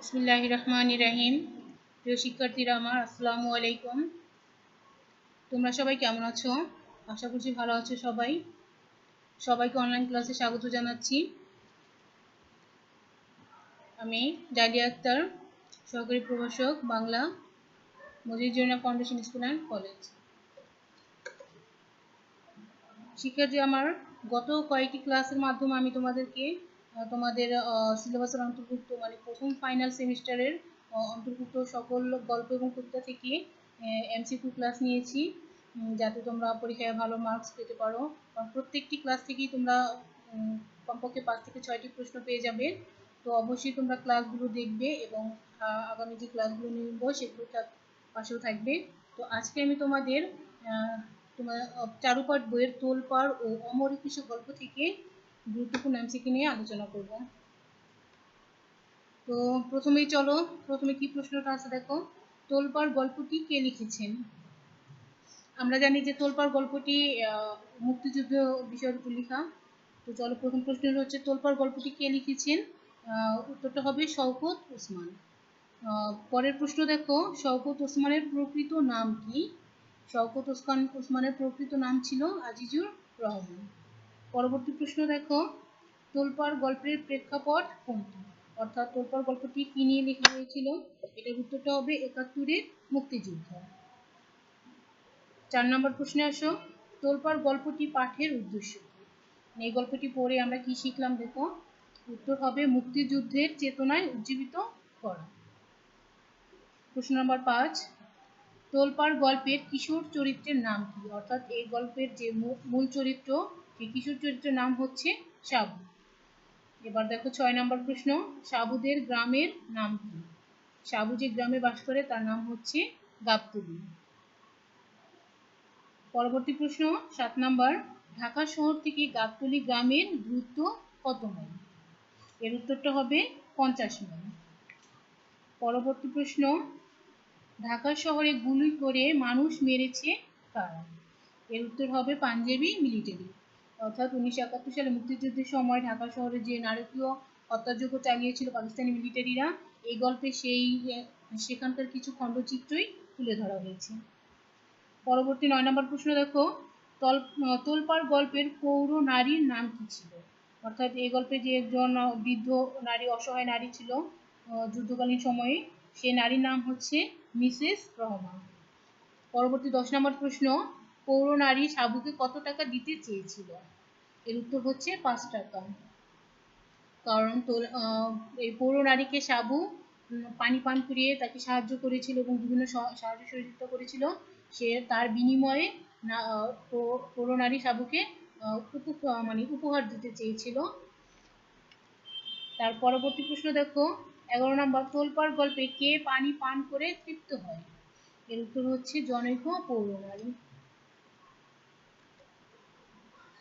বিসমিল্লাহ রহমান রাহিম প্রিয় শিক্ষার্থীরা আমার আসসালামু আলাইকুম। তোমরা সবাই কেমন আছো? আশা করছি ভালো আছো সবাই। সবাইকে অনলাইন ক্লাসে স্বাগত জানাচ্ছি। আমি ডালিয়া আক্তার, সহকারী প্রভাষক, বাংলা মজিজনা ফাউন্ডেশন স্কুল অ্যান্ড কলেজ শিক্ষার্থী, আমার গত কয়েকটি ক্লাসের মাধ্যমে আমি তোমাদেরকে তোমাদের সিলেবাসের অন্তর্ভুক্ত মানে প্রথম ফাইনাল সেমিস্টারের অন্তর্ভুক্ত সকল গল্প এবং কবিতা থেকে এমসিকিউ ক্লাস নিয়েছি। যাতে তোমরা পরীক্ষায় ভালো মার্কস পেতে পারো। প্রত্যেকটি ক্লাস থেকেই তোমরা কমপক্ষে পাঁচ থেকে ছয়টি প্রশ্ন পেয়ে যাবে। তো অবশ্যই তোমরা ক্লাসগুলো দেখবে এবং আগামী যে ক্লাসগুলো নিব সেগুলো পাশেও থাকবে। তো আজকে আমি তোমাদের তোমার চারুপাঠ বইয়ের তোলপাড় ও অমর কিছু গল্প থেকে গুরুত্বপূর্ণ এমসিকে নিয়ে আলোচনা করব। তো প্রথমেই চলো, প্রথমে কি প্রশ্নটা আছে দেখো? তোলপাড় গল্পটি কে লিখেছেন? আমরা জানি যে তোলপাড় গল্পটি মুক্তিযুদ্ধ বিষয়ের উপর লেখা তো চলো, প্রথম প্রশ্ন হচ্ছে, তোলপাড় গল্পটি কে লিখেছেন? উত্তরটা হবে শওকত ওসমান। পরের প্রশ্ন দেখো, শওকত ওসমানের প্রকৃত নাম কি? শওকত ওসমান, ওসমানের প্রকৃত নাম ছিল আজিজুর রহমান। পরবর্তী প্রশ্ন দেখো। তোলপাড় গল্পের প্রেক্ষাপট কোনটি? অর্থাৎ তোলপাড় গল্পটি কি নিয়ে লেখা হয়েছিল? এটার উত্তরটা হবে একাত্তরের মুক্তিযুদ্ধ। চার নম্বর প্রশ্নে আসো। তোলপাড় গল্পটি পাঠের উদ্দেশ্য এই গল্পটি পড়ে আমরা কি শিখলাম দেখো? উত্তর হবে মুক্তিযুদ্ধের চেতনায় উজ্জীবিত করা। প্রশ্ন নম্বর পাঁচ। তোলপাড় গল্পের কিশোর চরিত্রের নাম কি? অর্থাৎ এই গল্পের যে মূল চরিত্র সেই কিশোর চরিত্রের নাম হচ্ছে? সাবু। এবার দেখো ছয় নম্বর প্রশ্ন, সাবুদের গ্রামের নাম কি? সাবু যে গ্রামে বাস করে, তার নাম হচ্ছে গাবতলি। পরবর্তী প্রশ্ন, সাত নম্বর, ঢাকা শহর থেকে গাবতলি গ্রামের দূরত্ব কত মাইল? এর উত্তরটা হবে পঞ্চাশ মাইল। পরবর্তী প্রশ্ন, ঢাকা শহরে গুলি করে মানুষ মেরেছে কারা? এর উত্তর হবে পাঞ্জাবি মিলিটারি। অর্থাৎ উনিশশো একাত্তর সালে মুক্তিযুদ্ধের সময় ঢাকা শহরে যে নারকীয় হত্যাযজ্ঞ চালিয়েছিল পাকিস্তানি মিলিটারিরা, এই গল্পে সেই, সেখানকার কিছু খণ্ডচিত্রই তুলে ধরা হয়েছে। পরবর্তী নয় নম্বর প্রশ্ন দেখো, তল, তোলপাড় গল্পের পৌর নারীর নাম কি ছিল? অর্থাৎ এই গল্পে যে একজন বৃদ্ধ নারী, অসহায় নারী ছিল যুদ্ধকালীন সময়ে, সে নারীর নাম হচ্ছে মিসেস রহমান। পরবর্তী দশ নম্বর প্রশ্ন পৌর নারী সাবুকে কত টাকা দিতে চেয়েছিল? এর উত্তর হচ্ছে পাঁচ টাকা। কারণ এই পৌর নারীকে সাবু পানি পান করিয়ে তাকে সাহায্য করেছিল এবং বিভিন্ন সাহায্য সহযোগিতা করেছিল। সে তার বিনিময়ে পৌর নারী সাবুকে মানে উপহার দিতে চেয়েছিল। তার পরবর্তী প্রশ্ন দেখো, এগারো নম্বর, তোলপাড় গল্পে কে পানি পান করে তৃপ্ত হয়? এর উত্তর হচ্ছে জনৈক পৌর নারী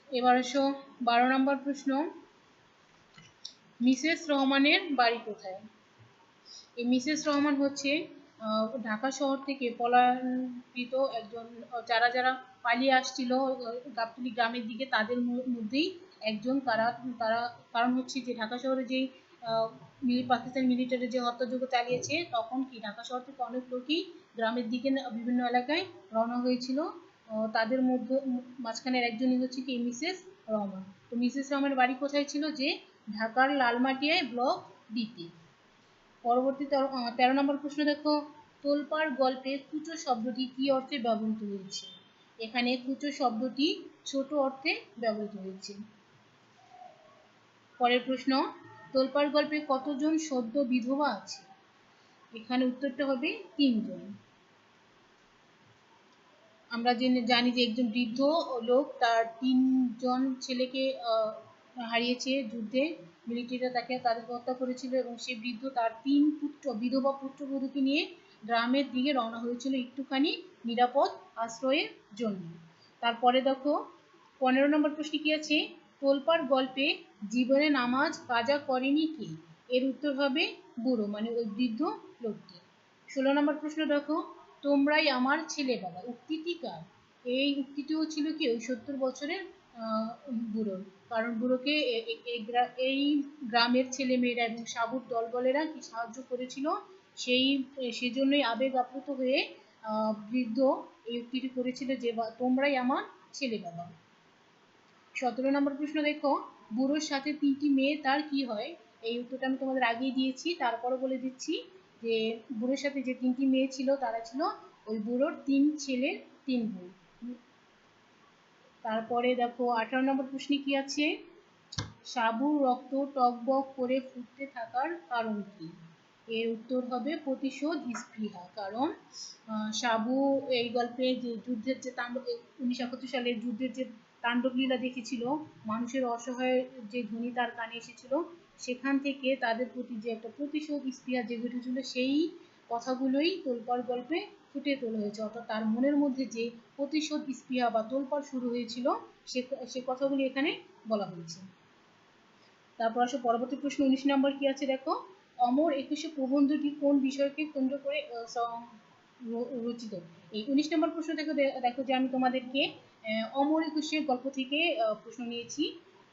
এবার আসো বারো নম্বর প্রশ্ন, মিসেস রহমানের বাড়ি কোথায়? এই মিসেস রহমান হচ্ছে ঢাকা শহর থেকে পলায়নকৃত একজন, যারা যারা পালিয়ে আসছিল গাবতলি গ্রামের দিকে, তাদের মধ্যেই একজন, তারা তারা, কারণ হচ্ছে যে ঢাকা শহরে যেই পাকিস্তান মিলিটারি যে হত্যাযজ্ঞ চালিয়েছে, তখন কি ঢাকা শহর থেকে অনেক লোকই গ্রামের দিকে বিভিন্ন এলাকায় রওনা হয়েছিল। তাদের মধ্যে, মাঝখানের একজনই হচ্ছে কি, মিসেস রহমান। তো মিসেস রহমানের বাড়ি কোথায় ছিল যে, ঢাকার লালমাটিয়ায় ব্লক ডিতে পরবর্তী তেরো নম্বর প্রশ্ন দেখো। তোলপাড় গল্পে কুচো শব্দটি কি অর্থে ব্যবহৃত হয়েছে? এখানে কুচো শব্দটি ছোট অর্থে ব্যবহৃত হয়েছে। পরের প্রশ্ন, তোলপাড় গল্পে কতজন সদ্য বিধবা আছে? এখানে উত্তরটা হবে তিনজন। আমরা জেনে জানি যে একজন বৃদ্ধ লোক তার তিনজন ছেলেকে হারিয়েছে যুদ্ধে। মিলিটারিরা তাকে তাদেরকে হত্যা করেছিল এবং সে বৃদ্ধ তার তিন পুত্র, বিধবা পুত্রবধূকে নিয়ে গ্রামের দিকে রওনা হয়েছিল একটুখানি নিরাপদ আশ্রয়ের জন্য। তারপরে দেখো, পনেরো নম্বর প্রশ্ন কি আছে? তোলপাড় গল্পে জীবনে নামাজ কাজা করেনি কে? এর উত্তর হবে বুড়ো মানে ওই বৃদ্ধ লোকটি। ষোলো নম্বর প্রশ্ন দেখো তোমরাই আমার ছেলে বাবা উক্তিটি কার? এই উক্তিটিও ছিল কি ওই সত্তর বছরের বুড়োর? কারণ বুড়োকে এই গ্রা- এই গ্রামের ছেলে মেয়েরা এবং সাবুর দলবলেরা কি সাহায্য করেছিল? সেই, সেজন্যই আবেগ আপ্লুত হয়ে বৃদ্ধ এই উক্তিটি করেছিল যে তোমরাই আমার ছেলে বাবা সতেরো নম্বর প্রশ্ন দেখো, বুড়োর সাথে তিনটি মেয়ে, তার কি হয়? এই উত্তরটা আমি তোমাদের আগেই দিয়েছি, তারপরও বলে দিচ্ছি। যে বুড়োর সাথে যে তিনটি মেয়ে ছিল, তারা ছিল ওই বুড়োর তিন ছেলে তিন বউ তারপরে দেখো, আঠারো নম্বর প্রশ্নে কি আছে? সাবুর রক্ত, টকবক করে ফুটতে থাকার কারণ কি? এর উত্তর হবে প্রতিশোধ স্পৃহা। কারণ সাবু এই গল্পে যে যুদ্ধের যে তাণ্ডব উনিশশো একাত্তর সালে যুদ্ধের যে তাণ্ডব লীলা দেখেছিল, মানুষের অসহায় যে ধ্বনি তার কানে এসেছিল সেখান থেকে তাদের প্রতি যে একটা প্রতিশোধ স্পৃহা জেগে উঠেছিল সেই কথাগুলোই তোলপাড় গল্পে ফুটে তোলা হয়েছে। অর্থাৎ তার মনের মধ্যে যে প্রতিশোধ স্পৃহা বা তোলপাড় শুরু হয়েছিল, সে সে কথাগুলি এখানে বলা হয়েছে। তারপর আসো, পরবর্তী প্রশ্ন উনিশ নম্বর কি আছে? দেখো, অমর একুশে প্রবন্ধটি কোন বিষয়কে কেন্দ্র করে রচিত? এই উনিশ নম্বর প্রশ্ন দেখো দেখো যে আমি তোমাদেরকে অমর একুশে গল্প থেকে প্রশ্ন নিয়েছি।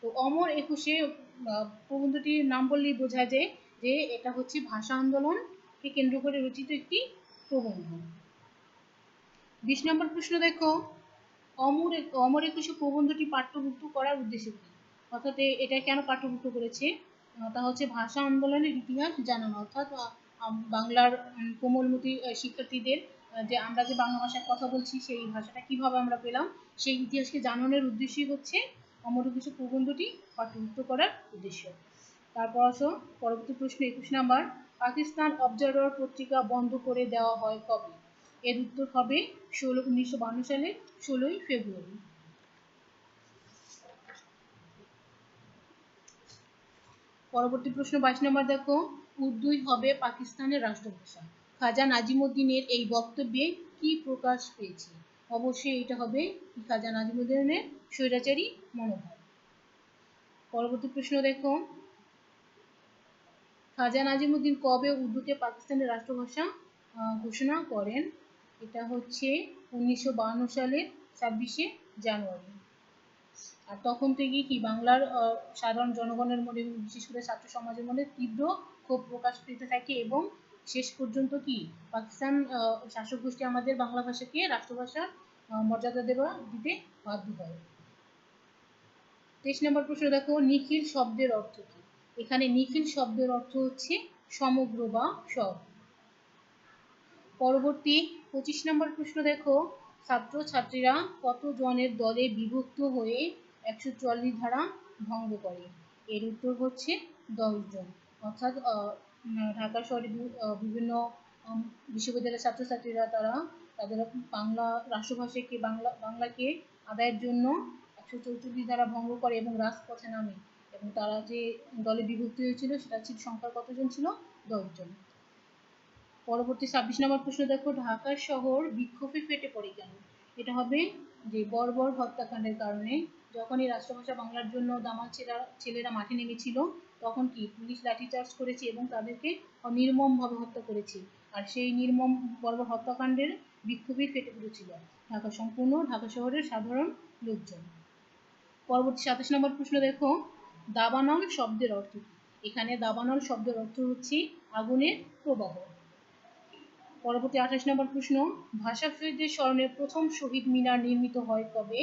তো অমর একুশে প্রবন্ধটির নাম বললেই বোঝা যায় যে এটা হচ্ছে ভাষা আন্দোলনকে কেন্দ্র করে রচিত একটি প্রবন্ধ। বিশ নম্বর প্রশ্ন দেখো, অমর অমর একুশে প্রবন্ধটি পাঠ্যভুক্ত করার উদ্দেশ্য কি? অর্থাৎ এটা কেন পাঠ্যভুক্ত করেছে? তা হচ্ছে ভাষা আন্দোলনের ইতিহাস জানানো। অর্থাৎ বাংলার কোমলমতি শিক্ষার্থীদের যে আমরা যে বাংলা ভাষায় কথা বলছি, সেই ভাষাটা কীভাবে আমরা পেলাম? সেই ইতিহাসকে জানানোর উদ্দেশ্যই হচ্ছে অমর একুশে প্রবন্ধটি পাঠ্যভুক্ত করার উদ্দেশ্য। তারপর আসো, পরবর্তী প্রশ্ন একুশ নাম্বার। পাকিস্তান অবজারভার পত্রিকা বন্ধ করে দেওয়া হয় কবে? এর উত্তর হবে ষোলো, উনিশশো বান্ন সালের ষোলোই ফেব্রুয়ারি। পরবর্তী প্রশ্ন বাইশ নম্বর, দেখো, উর্দুই হবে পাকিস্তানের রাষ্ট্রভাষা। খাজা নাজিমুদ্দিনের এই বক্তব্যে কি প্রকাশ পেয়েছে? অবশ্যই এটা হবে খাজা নাজিমুদ্দিনের স্বৈরাচারী মনোভাব। পরবর্তী প্রশ্ন দেখো। খাজা নাজিমুদ্দিন কবে উর্দুকে পাকিস্তানের রাষ্ট্রভাষা ঘোষণা করেন? এটা হচ্ছে উনিশশো সালের ছাব্বিশে জানুয়ারি। আর তখন থেকেই কি বাংলার সাধারণ জনগণের মধ্যে বিশেষ করে ছাত্র সমাজের মধ্যে তীব্র ক্ষোভ প্রকাশ পেতে থাকে এবং শেষ পর্যন্ত কি? পাকিস্তান শাসক গোষ্ঠী আমাদের বাংলা ভাষাকে রাষ্ট্রভাষার মর্যাদা দেওয়া, দিতে বাধ্য হয়। তেইশ নম্বর প্রশ্ন, দেখো, নিখিল শব্দের অর্থ কি? এখানে নিখিল শব্দের অর্থ হচ্ছে সমগ্র বা সব। পরবর্তী পঁচিশ নম্বর প্রশ্ন, দেখো ছাত্র ছাত্রীরা কত জনের দলে বিভক্ত হয়ে একশো চুয়াল্লিশ ধারা ভঙ্গ করে? এর উত্তর হচ্ছে দশ জন। অর্থাৎ ঢাকা শহরে বিভিন্ন বিশ্ববিদ্যালয়ের ছাত্রছাত্রীরা তারা তাদের বাংলা রাষ্ট্রভাষাকে, বাংলা, বাংলাকে আদায়ের জন্য একশো চৌচল্লিশ ধারা ভঙ্গ করে এবং রাজপথে নামে। এবং তারা যে দলে বিভক্ত হয়েছিল, সেটা ছিল সংখ্যা কতজন ছিল? দশজন। পরবর্তী ছাব্বিশ নম্বর প্রশ্ন, দেখো, ঢাকা শহর বিক্ষোভে ফেটে পড়ে কেন? এটা হবে যে বর্বর হত্যাকাণ্ডের কারণে যখন এই রাষ্ট্রভাষা বাংলার জন্য দামাল ছেলেরা মাঠে নেমেছিল, তখন কি পুলিশ লাঠিচার্জ করেছে এবং তাদেরকে নির্মমভাবে হত্যা করেছে। আর সেই নির্মম বর্বর হত্যাকাণ্ডের বিক্ষোভে ফেটে পড়েছিল ঢাকা সম্পূর্ণ, ঢাকা শহরের সাধারণ লোকজন। পরবর্তী সাতাশ নম্বর প্রশ্ন দেখো। দাবানল শব্দের অর্থ এখানে দাবানল শব্দের অর্থ হচ্ছে আগুনের প্রবাহ। পরবর্তী আঠাশ নম্বর প্রশ্ন। ভাষা শহীদদের স্মরণে প্রথম শহীদ মিনার নির্মিত হয় কবে?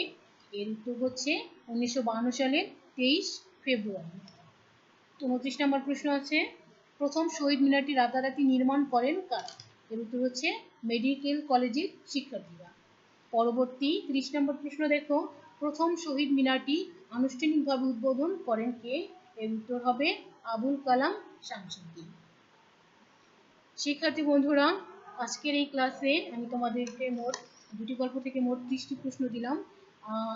এর হচ্ছে উনিশশো সালের তেইশ ফেব্রুয়ারি। উনত্রিশ নম্বর প্রশ্ন আছে, প্রথম শহীদ মিনারটি রাতারাতি নির্মাণ করেন কারা? এর উত্তর হচ্ছে মেডিকেল কলেজের শিক্ষার্থীরা। পরবর্তী ত্রিশ নম্বর প্রশ্ন দেখো, প্রথম শহীদ মিনারটি আনুষ্ঠানিকভাবে উদ্বোধন করেন কে? এর উত্তর হবে আবুল কালাম শামসুদ্দিন। শিক্ষার্থী বন্ধুরা, আজকের এই ক্লাসে আমি তোমাদেরকে মোট দুটি গল্প থেকে মোট ত্রিশটি প্রশ্ন দিলাম।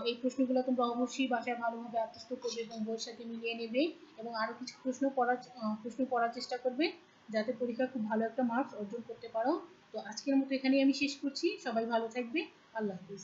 এই প্রশ্নগুলো তোমরা অবশ্যই বাসায় ভালোভাবে আত্মস্থ করবে এবং বইয়ের সাথে মিলিয়ে নেবে এবং আরও কিছু প্রশ্ন পড়ার প্রশ্ন পড়ার চেষ্টা করবে যাতে পরীক্ষা খুব ভালো একটা মার্কস অর্জন করতে পারো। তো আজকের মতো এখানেই আমি শেষ করছি। সবাই ভালো থাকবে। আল্লাহ হাফিজ।